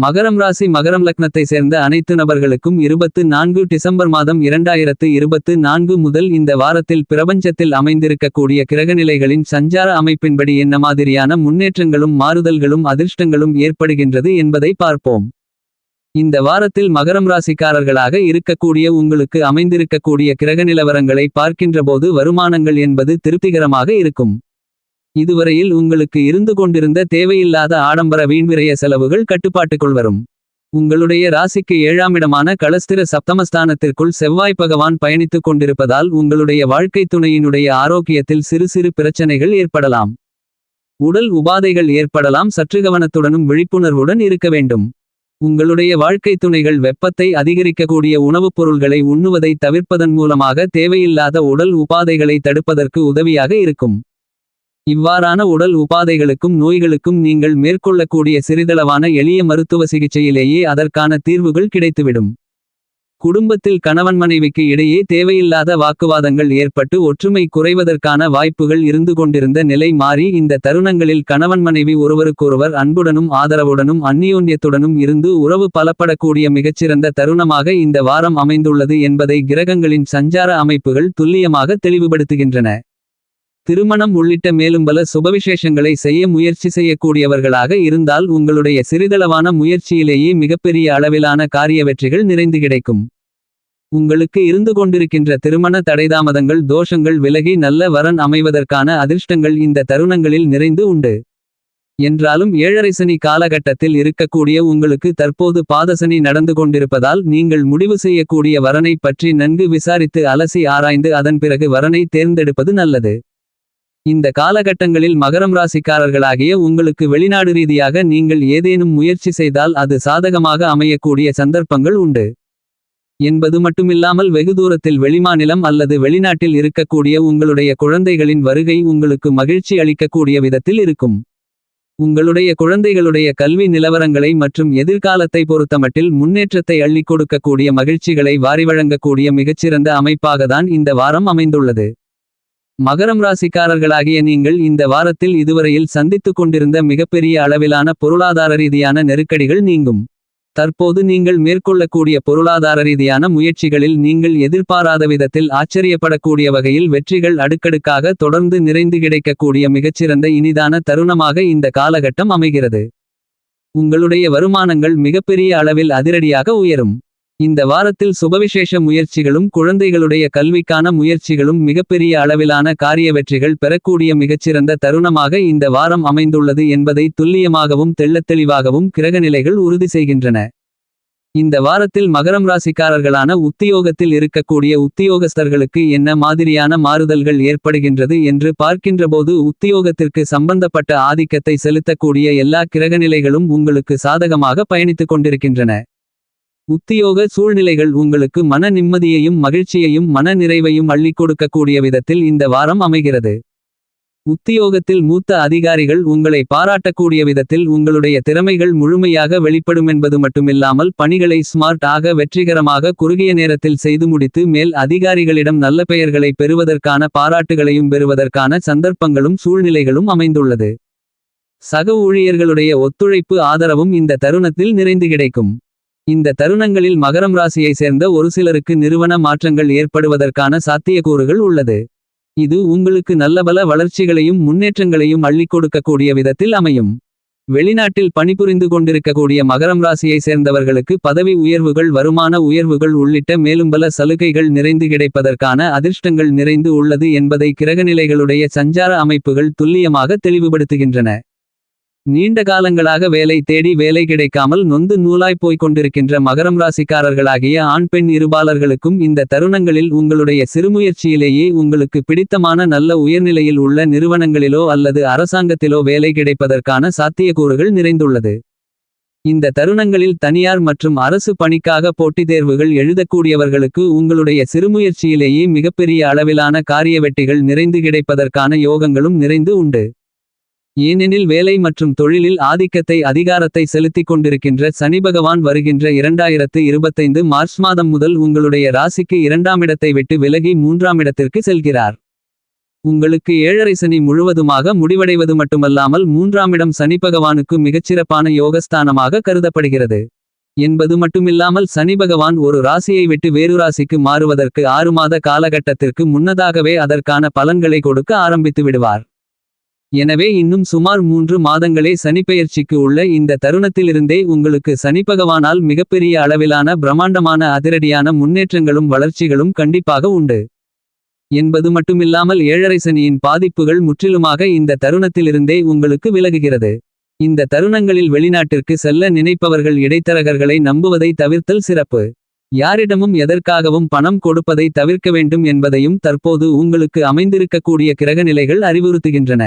மகரம் ராசி மகரம் லக்னத்தை சேர்ந்த அனைத்து நபர்களுக்கும் இருபத்து நான்கு டிசம்பர் மாதம் இரண்டாயிரத்து இருபத்து நான்கு முதல் இந்த வாரத்தில் பிரபஞ்சத்தில் அமைந்திருக்கக்கூடிய கிரகநிலைகளின் சஞ்சார அமைப்பின்படி என்ன மாதிரியான முன்னேற்றங்களும் மாறுதல்களும் அதிர்ஷ்டங்களும் ஏற்படுகின்றது என்பதை பார்ப்போம். இந்த வாரத்தில் மகரம் ராசிக்காரர்களாக இருக்கக்கூடிய உங்களுக்கு அமைந்திருக்கக்கூடிய கிரக நிலவரங்களை பார்க்கின்றபோது வருமானங்கள் என்பது திருப்திகரமாக இருக்கும். இதுவரையில் உங்களுக்கு இருந்து கொண்டிருந்த தேவையில்லாத ஆடம்பர வீண்விரைய செலவுகள் கட்டுப்பாட்டுக்குள் வரும். உங்களுடைய ராசிக்கு ஏழாமிடமான களஸ்திர சப்தமஸ்தானத்திற்குள் செவ்வாய் பகவான் பயணித்துக் கொண்டிருப்பதால் உங்களுடைய வாழ்க்கை துணையினுடைய ஆரோக்கியத்தில் சிறு சிறு பிரச்சனைகள் ஏற்படலாம். உடல் உபாதைகள் ஏற்படலாம். சற்று கவனத்துடனும் விழிப்புணர்வுடன் இருக்க வேண்டும். உங்களுடைய வாழ்க்கை துணைகள் வெப்பத்தை அதிகரிக்கக்கூடிய உணவுப் பொருள்களை உண்ணுவதை தவிர்ப்பதன் மூலமாக தேவையில்லாத உடல் உபாதைகளை தடுப்பதற்கு உதவியாக இருக்கும். இவ்வாறான உடல் உபாதைகளுக்கும் நோய்களுக்கும் நீங்கள் மேற்கொள்ளக்கூடிய சிறிதளவான எளிய மருத்துவ சிகிச்சையிலேயே அதற்கான தீர்வுகள் கிடைத்துவிடும். குடும்பத்தில் கணவன் மனைவிக்கு இடையே தேவையில்லாத வாக்குவாதங்கள் ஏற்பட்டு ஒற்றுமை குறைவதற்கான வாய்ப்புகள் இருந்து கொண்டிருந்த நிலை மாறி இந்த தருணங்களில் கணவன் மனைவி ஒருவருக்கொருவர் அன்புடனும் ஆதரவுடனும் அந்நியோன்யத்துடனும் இருந்து உறவு பலப்படக்கூடிய மிகச்சிறந்த தருணமாக இந்த வாரம் அமைந்துள்ளது என்பதை கிரகங்களின் சஞ்சார அமைப்புகள் துல்லியமாக தெளிவுபடுத்துகின்றன. திருமணம் உள்ளிட்ட மேலும் பல சுபவிசேஷங்களை செய்ய முயற்சி செய்யக்கூடியவர்களாக இருந்தால் உங்களுடைய சிறிதளவான முயற்சியிலேயே மிகப்பெரிய அளவிலான காரிய வெற்றிகள் நிறைந்து கிடைக்கும். உங்களுக்கு இருந்து கொண்டிருக்கின்ற திருமண தடைதாமதங்கள் தோஷங்கள் விலகி நல்ல வரன் அமைவதற்கான அதிர்ஷ்டங்கள் இந்த தருணங்களில் நிறைந்து உண்டு. என்றாலும் ஏழரை சனி காலகட்டத்தில் இருக்கக்கூடிய உங்களுக்கு தற்போது பாதசனி நடந்து கொண்டிருப்பதால் நீங்கள் முடிவு செய்யக்கூடிய வரனை பற்றி நன்கு விசாரித்து அலசி ஆராய்ந்து அதன் பிறகு வரனை தேர்ந்தெடுப்பது நல்லது. இந்த காலகட்டங்களில் மகரம் ராசிக்காரர்களாகிய உங்களுக்கு வெளிநாடு ரீதியாக நீங்கள் ஏதேனும் முயற்சி செய்தால் அது சாதகமாக அமையக்கூடிய சந்தர்ப்பங்கள் உண்டு. என்பது மட்டுமில்லாமல் வெகு தூரத்தில் வெளிமாநிலம் அல்லது வெளிநாட்டில் இருக்கக்கூடிய உங்களுடைய குழந்தைகளின் வருகை உங்களுக்கு மகிழ்ச்சி அளிக்கக்கூடிய விதத்தில் இருக்கும். உங்களுடைய குழந்தைகளுடைய கல்வி நிலவரங்களை மற்றும் எதிர்காலத்தை பொறுத்தமட்டில் முன்னேற்றத்தை அள்ளிக் கொடுக்கக்கூடிய மகிழ்ச்சிகளை வாரி வழங்கக்கூடிய மிகச்சிறந்த அமைப்பாகத்தான் இந்த வாரம் அமைந்துள்ளது. மகரம் ராசிக்காரர்களாகிய நீங்கள் இந்த வாரத்தில் இதுவரையில் சந்தித்துக் கொண்டிருந்த மிகப்பெரிய அளவிலான பொருளாதார ரீதியான நெருக்கடிகள் நீங்கும். தற்போது நீங்கள் மேற்கொள்ளக்கூடிய பொருளாதார ரீதியான முயற்சிகளில் நீங்கள் எதிர்பாராத விதத்தில் ஆச்சரியப்படக்கூடிய வகையில் வெற்றிகள் அடுக்கடுக்காக தொடர்ந்து நிறைந்து கிடைக்கக்கூடிய மிகச்சிறந்த இனிதான தருணமாக இந்த காலகட்டம் அமைகிறது. உங்களுடைய வருமானங்கள் மிகப்பெரிய அளவில் அதிரடியாக உயரும். இந்த வாரத்தில் சுபவிசேஷ முயற்சிகளும் குழந்தைகளுடைய கல்விக்கான முயற்சிகளும் மிகப்பெரிய அளவிலான காரிய வெற்றிகள் பெறக்கூடிய மிகச்சிறந்த தருணமாக இந்த வாரம் அமைந்துள்ளது என்பதை துல்லியமாகவும் தெள்ளத்தெளிவாகவும் கிரகநிலைகள் உறுதி செய்கின்றன. இந்த வாரத்தில் மகரம் ராசிக்காரர்களான உத்தியோகத்தில் இருக்கக்கூடிய உத்தியோகஸ்தர்களுக்கு என்ன மாதிரியான மாறுதல்கள் ஏற்படுகின்றது என்று பார்க்கின்றபோது உத்தியோகத்திற்கு சம்பந்தப்பட்ட ஆதிக்கத்தை செலுத்தக்கூடிய எல்லா கிரகநிலைகளும் உங்களுக்கு சாதகமாக பயணித்துக் கொண்டிருக்கின்றன. உத்தியோக சூழ்நிலைகள் உங்களுக்கு மன நிம்மதியையும் மகிழ்ச்சியையும் மன நிறைவையும் அள்ளி கொடுக்கக்கூடிய விதத்தில் இந்த வாரம் அமைகிறது. உத்தியோகத்தில் மூத்த அதிகாரிகள் உங்களை பாராட்டக்கூடிய விதத்தில் உங்களுடைய திறமைகள் முழுமையாக வெளிப்படுமென்பது மட்டுமில்லாமல் பணிகளை ஸ்மார்ட் ஆக வெற்றிகரமாக குறுகிய நேரத்தில் செய்து முடித்து மேல் அதிகாரிகளிடம் நல்ல பெயர்களை பெறுவதற்கான பாராட்டுகளையும் பெறுவதற்கான சந்தர்ப்பங்களும் சூழ்நிலைகளும் அமைந்துள்ளது. சக ஊழியர்களுடைய ஒத்துழைப்பு ஆதரவும் இந்த தருணத்தில் நிறைந்து கிடைக்கும். இந்த தருணங்களில் மகரம் ராசியை சேர்ந்த ஒரு சிலருக்கு நிறுவன மாற்றங்கள் ஏற்படுவதற்கான சாத்தியக்கூறுகள் உள்ளது. இது உங்களுக்கு நல்லபல வளர்ச்சிகளையும் முன்னேற்றங்களையும் அள்ளிக் கொடுக்கக்கூடிய விதத்தில் அமையும். வெளிநாட்டில் பணிபுரிந்து கொண்டிருக்கக்கூடிய மகரம் ராசியை சேர்ந்தவர்களுக்கு பதவி உயர்வுகள் வருமான உயர்வுகள் உள்ளிட்ட மேலும் பல சலுகைகள் நிறைந்து கிடைப்பதற்கான அதிர்ஷ்டங்கள் நிறைந்து உள்ளது என்பதை கிரகநிலைகளுடைய சஞ்சார அமைப்புகள் துல்லியமாக தெளிவுபடுத்துகின்றன. நீண்ட காலங்களாக வேலை தேடி வேலை கிடைக்காமல் நொந்து நூலாய் போய்க் கொண்டிருக்கின்ற மகரம் ராசிக்காரர்களாகிய ஆண் பெண் இருபாளர்களுக்கும் இந்த தருணங்களில் உங்களுடைய சிறுமுயற்சியிலேயே உங்களுக்கு பிடித்தமான நல்ல உயர்நிலையில் உள்ள நிறுவனங்களிலோ அல்லது அரசாங்கத்திலோ வேலை கிடைப்பதற்கான சாத்தியக்கூறுகள் நிறைந்துள்ளது. இந்த தருணங்களில் தனியார் மற்றும் அரசு பணிக்காக போட்டித் தேர்வுகள் எழுதக்கூடியவர்களுக்கு உங்களுடைய சிறுமுயற்சியிலேயே மிகப்பெரிய அளவிலான காரிய வெட்டிகள் நிறைந்து கிடைப்பதற்கான யோகங்களும் நிறைந்து உண்டு. ஏனெனில் வேலை மற்றும் தொழிலில் ஆதிக்கத்தை அதிகாரத்தை செலுத்திக் கொண்டிருக்கின்ற சனி பகவான் வருகின்ற இரண்டாயிரத்து இருபத்தைந்து மார்ச் மாதம் முதல் உங்களுடைய ராசிக்கு இரண்டாமிடத்தை விட்டு விலகி மூன்றாமிடத்திற்கு செல்கிறார். உங்களுக்கு ஏழரை சனி முழுவதுமாக முடிவடைவது மட்டுமல்லாமல் மூன்றாமிடம் சனி பகவானுக்கு மிகச்சிறப்பான யோகஸ்தானமாக கருதப்படுகிறது. என்பது மட்டுமில்லாமல் சனி பகவான் ஒரு ராசியை விட்டு வேறு ராசிக்கு மாறுவதற்கு ஆறு மாத காலகட்டத்திற்கு முன்னதாகவே அதற்கான பலன்களை கொடுக்க ஆரம்பித்து விடுவார். எனவே இன்னும் சுமார் மூன்று மாதங்களே சனிப்பெயர்ச்சிக்கு உள்ள இந்த தருணத்திலிருந்தே உங்களுக்கு சனிப்பகவானால் மிகப்பெரிய அளவிலான பிரம்மாண்டமான அதிரடியான முன்னேற்றங்களும் வளர்ச்சிகளும் கண்டிப்பாக உண்டு. என்பது மட்டுமில்லாமல் ஏழரை சனியின் பாதிப்புகள் முற்றிலுமாக இந்த தருணத்திலிருந்தே உங்களுக்கு விலகுகிறது. இந்த தருணங்களில் வெளிநாட்டிற்கு செல்ல நினைப்பவர்கள் இடைத்தரகர்களை நம்புவதை தவிர்த்தல் சிறப்பு. யாரிடமும் எதற்காகவும் பணம் கொடுப்பதை தவிர்க்க வேண்டும் என்பதையும் தற்போது உங்களுக்கு அமைந்திருக்கக்கூடிய கிரகநிலைகள் அறிவுறுத்துகின்றன.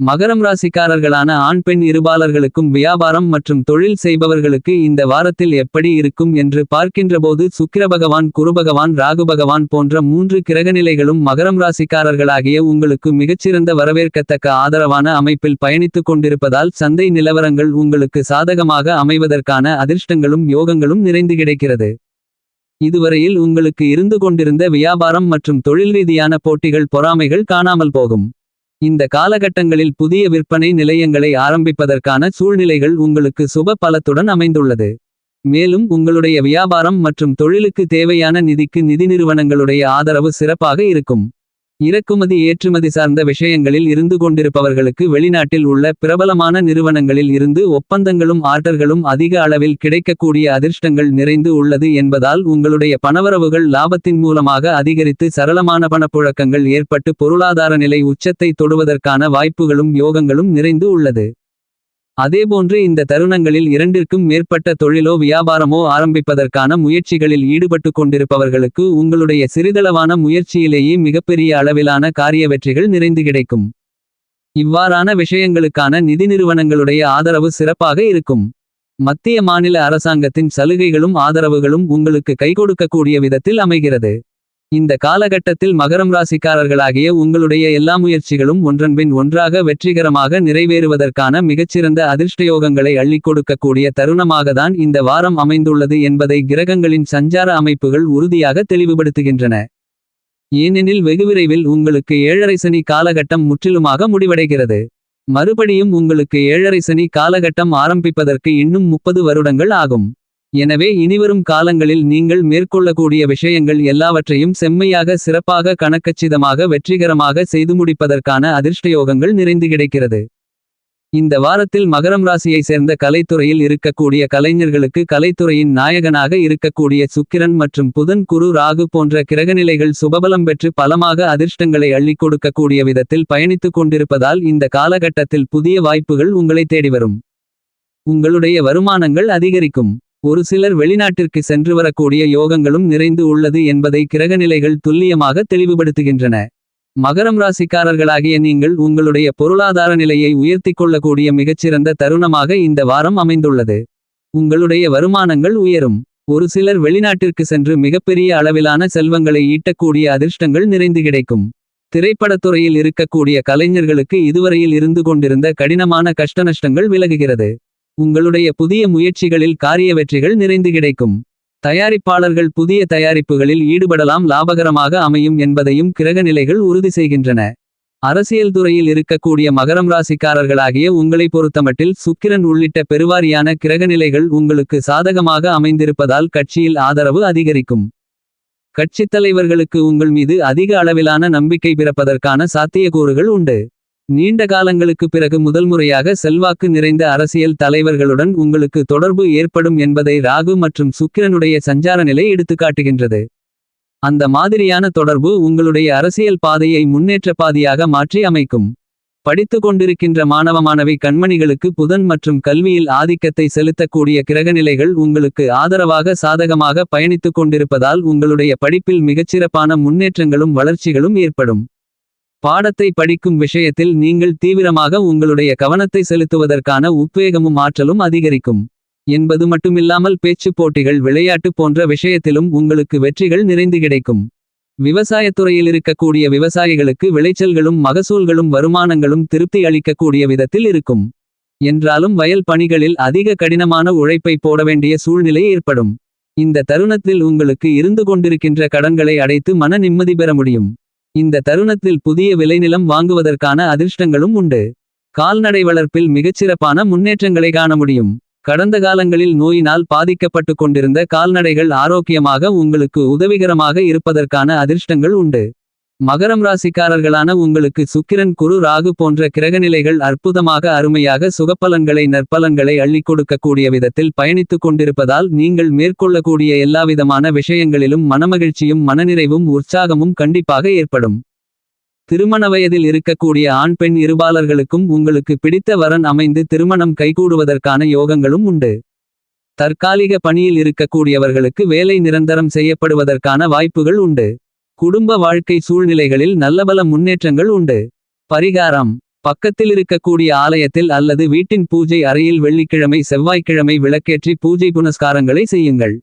மகரம் ராசிக்காரர்களான ஆண் பெண் இருபாலர்களுக்கும் வியாபாரம் மற்றும் தொழில் செய்பவர்களுக்கு இந்த வாரத்தில் எப்படி இருக்கும் என்று பார்க்கின்றபோது சுக்கிர பகவான் குருபகவான் ராகு பகவான் போன்ற மூன்று கிரகநிலைகளும் மகரம் ராசிக்காரர்களாகிய உங்களுக்கு மிகச்சிறந்த வரவேற்கத்தக்க ஆதரவான அமைப்பில் பயணித்துக் கொண்டிருப்பதால் சந்தை நிலவரங்கள் உங்களுக்கு சாதகமாக அமைவதற்கான அதிர்ஷ்டங்களும் யோகங்களும் நிறைந்து கிடைக்கிறது. இதுவரையில் உங்களுக்கு இருந்து கொண்டிருந்த வியாபாரம் மற்றும் தொழில் ரீதியான போட்டிகள் பொறாமைகள் காணாமல் போகும். இந்த காலகட்டங்களில் புதிய விற்பனை நிலையங்களை ஆரம்பிப்பதற்கான சூழ்நிலைகள் உங்களுக்கு சுப பலத்துடன் அமைந்துள்ளது. மேலும் உங்களுடைய வியாபாரம் மற்றும் தொழிலுக்கு தேவையான நிதிக்கு நிதி நிறுவனங்களுடைய ஆதரவு சிறப்பாக இருக்கும். இறக்குமதி ஏற்றுமதி சார்ந்த விஷயங்களில் இருந்து கொண்டிருப்பவர்களுக்கு வெளிநாட்டில் உள்ள பிரபலமான நிறுவனங்களில் இருந்து ஒப்பந்தங்களும் ஆர்டர்களும் அதிக அளவில் கிடைக்கக்கூடிய அதிர்ஷ்டங்கள் நிறைந்து உள்ளது என்பதால் உங்களுடைய பணவரவுகள் லாபத்தின் மூலமாக அதிகரித்து சரளமான பணப்புழக்கங்கள் ஏற்பட்டு பொருளாதார நிலை உச்சத்தை தொடுவதற்கான வாய்ப்புகளும் யோகங்களும் நிறைந்து உள்ளது. அதேபோன்று இந்த தருணங்களில் இரண்டிற்கும் மேற்பட்ட தொழிலோ வியாபாரமோ ஆரம்பிப்பதற்கான முயற்சிகளில் ஈடுபட்டு கொண்டிருப்பவர்களுக்கு உங்களுடைய சிறிதளவான முயற்சியிலேயே மிகப்பெரிய அளவிலான காரிய வெற்றிகள் நிறைந்து கிடைக்கும். இவ்வாறான விஷயங்களுக்கான நிதி நிறுவனங்களுடைய ஆதரவு சிறப்பாக இருக்கும். மத்திய மாநில அரசாங்கத்தின் சலுகைகளும் ஆதரவுகளும் உங்களுக்கு கைகொடுக்கக்கூடிய விதத்தில் அமைகிறது. இந்த காலகட்டத்தில் மகரம் ராசிக்காரர்களாகிய உங்களுடைய எல்லா முயற்சிகளும் ஒன்றன்பின் ஒன்றாக வெற்றிகரமாக நிறைவேறுவதற்கான மிகச்சிறந்த அதிர்ஷ்டயோகங்களை அள்ளிக் கொடுக்கக்கூடிய தருணமாகத்தான் இந்த வாரம் அமைந்துள்ளது என்பதை கிரகங்களின் சஞ்சார அமைப்புகள் உறுதியாக தெளிவுபடுத்துகின்றன. ஏனெனில் வெகுவிரைவில் உங்களுக்கு ஏழரை சனி காலகட்டம் முற்றிலுமாக முடிவடைகிறது. மறுபடியும் உங்களுக்கு ஏழரை சனி காலகட்டம் ஆரம்பிப்பதற்கு இன்னும் முப்பது வருடங்கள் ஆகும். எனவே இனிவரும் காலங்களில் நீங்கள் மேற்கொள்ளக்கூடிய விஷயங்கள் எல்லாவற்றையும் செம்மையாக சிறப்பாக கணக்கச்சிதமாக வெற்றிகரமாக செய்து முடிப்பதற்கான அதிர்ஷ்டயோகங்கள் நிறைந்து கிடைக்கிறது. இந்த வாரத்தில் மகரம் ராசியை சேர்ந்த கலைத்துறையில் இருக்கக்கூடிய கலைஞர்களுக்கு கலைத்துறையின் நாயகனாக இருக்கக்கூடிய சுக்கிரன் மற்றும் புதன் குரு ராகு போன்ற கிரகநிலைகள் சுபபலம் பெற்று பலமாக அதிர்ஷ்டங்களை அள்ளிக் கொடுக்கக்கூடிய விதத்தில் பயணித்துக் கொண்டிருப்பதால் இந்த காலகட்டத்தில் புதிய வாய்ப்புகள் உங்களை தேடி வரும் உங்களுடைய வருமானங்கள் அதிகரிக்கும். ஒரு சிலர் வெளிநாட்டிற்கு சென்று வரக்கூடிய யோகங்களும் நிறைந்து உள்ளது என்பதை கிரகநிலைகள் துல்லியமாக தெளிவுபடுத்துகின்றன. மகரம் ராசிக்காரர்களாகிய நீங்கள் உங்களுடைய பொருளாதார நிலையை உயர்த்திக் கொள்ளக்கூடிய மிகச்சிறந்த தருணமாக இந்த வாரம் அமைந்துள்ளது. உங்களுடைய வருமானங்கள் உயரும். ஒரு சிலர் வெளிநாட்டிற்கு சென்று மிகப்பெரிய அளவிலான செல்வங்களை ஈட்டக்கூடிய அதிர்ஷ்டங்கள் நிறைந்து கிடைக்கும். திரைப்படத்துறையில் இருக்கக்கூடிய கலைஞர்களுக்கு இதுவரையில் இருந்து கொண்டிருந்த கடினமான கஷ்டநஷ்டங்கள் விலகுகிறது. உங்களுடைய புதிய முயற்சிகளில் காரிய வெற்றிகள் நிறைந்து கிடைக்கும். தயாரிப்பாளர்கள் புதிய தயாரிப்புகளில் ஈடுபடலாம் லாபகரமாக அமையும் என்பதையும் கிரகநிலைகள் உறுதி செய்கின்றன. அரசியல் துறையில் இருக்கக்கூடிய மகரம் ராசிக்காரர்களாகிய உங்களை பொறுத்தமட்டில் சுக்கிரன் உள்ளிட்ட பெருவாரியான கிரகநிலைகள் உங்களுக்கு சாதகமாக அமைந்திருப்பதால் கட்சியில் ஆதரவு அதிகரிக்கும். கட்சித் தலைவர்களுக்கு உங்கள் மீது அதிக அளவிலான நம்பிக்கை பிறப்பதற்கான சாத்தியக்கூறுகள் உண்டு. நீண்ட காலங்களுக்கு பிறகு முதல் முறையாக செல்வாக்கு நிறைந்த அரசியல் தலைவர்களுடன் உங்களுக்கு தொடர்பு ஏற்படும் என்பதை ராகு மற்றும் சுக்கிரனுடைய சஞ்சார நிலை எடுத்துக்காட்டுகின்றது அந்த மாதிரியான தொடர்பு உங்களுடைய அரசியல் பாதையை முன்னேற்ற பாதையாக மாற்றி அமைக்கும். படித்து கொண்டிருக்கின்ற மாணவ மாணவி கண்மணிகளுக்கு புதன் மற்றும் கல்வியில் ஆதிக்கத்தை செலுத்தக்கூடிய கிரகநிலைகள் உங்களுக்கு ஆதரவாக சாதகமாக பயணித்துக் கொண்டிருப்பதால் உங்களுடைய படிப்பில் மிகச்சிறப்பான முன்னேற்றங்களும் வளர்ச்சிகளும் ஏற்படும். பாடத்தை படிக்கும் விஷயத்தில் நீங்கள் தீவிரமாக உங்களுடைய கவனத்தை செலுத்துவதற்கான உத்வேகமும் ஆற்றலும் அதிகரிக்கும். என்பது மட்டுமில்லாமல் பேச்சுப் போட்டிகள் விளையாட்டு போன்ற விஷயத்திலும் உங்களுக்கு வெற்றிகள் நிறைந்து கிடைக்கும். விவசாயத்துறையில் இருக்கக்கூடிய விவசாயிகளுக்கு விளைச்சல்களும் மகசூல்களும் வருமானங்களும் திருப்தி அளிக்கக்கூடிய விதத்தில் இருக்கும். என்றாலும் வயல் பணிகளில் அதிக கடினமான உழைப்பை போட வேண்டிய சூழ்நிலை ஏற்படும். இந்த தருணத்தில் உங்களுக்கு இருந்து கொண்டிருக்கின்ற கடன்களை அடைத்து மன நிம்மதி பெற முடியும். இந்த தருணத்தில் புதிய விளைநிலம் வாங்குவதற்கான அதிர்ஷ்டங்களும் உண்டு. கால்நடை வளர்ப்பில் மிகச்சிறப்பான முன்னேற்றங்களை காண முடியும். கடந்த காலங்களில் நோயினால் பாதிக்கப்பட்டு கொண்டிருந்த கால்நடைகள் ஆரோக்கியமாக உங்களுக்கு உதவிகரமாக இருப்பதற்கான அதிர்ஷ்டங்கள் உண்டு. மகரம் ராசிக்காரர்களான உங்களுக்கு சுக்கிரன் குரு ராகு போன்ற கிரகநிலைகள் அற்புதமாக அருமையாக சுகப்பலன்களை நற்பலன்களை அள்ளிக் கொடுக்கக்கூடிய விதத்தில் பயணித்துக் கொண்டிருப்பதால் நீங்கள் மேற்கொள்ளக்கூடிய எல்லாவிதமான விஷயங்களிலும் மனமகிழ்ச்சியும் மனநிறைவும் உற்சாகமும் கண்டிப்பாக ஏற்படும். திருமண வயதில் இருக்கக்கூடிய ஆண் பெண் இருபாலர்களுக்கும் உங்களுக்கு பிடித்த வரன் அமைந்து திருமணம் கைகூடுவதற்கான யோகங்களும் உண்டு. தற்காலிக பணியில் இருக்கக்கூடியவர்களுக்கு வேலை நிரந்தரம் செய்யப்படுவதற்கான வாய்ப்புகள் உண்டு. குடும்ப வாழ்க்கை சூழ்நிலைகளில் நல்லபல முன்னேற்றங்கள் உண்டு. பரிகாரம். பக்கத்தில் இருக்கக்கூடிய ஆலயத்தில் அல்லது வீட்டின் பூஜை அறையில் வெள்ளிக்கிழமை செவ்வாய்க்கிழமை விளக்கேற்றி பூஜை புனஸ்காரங்களை செய்யுங்கள்.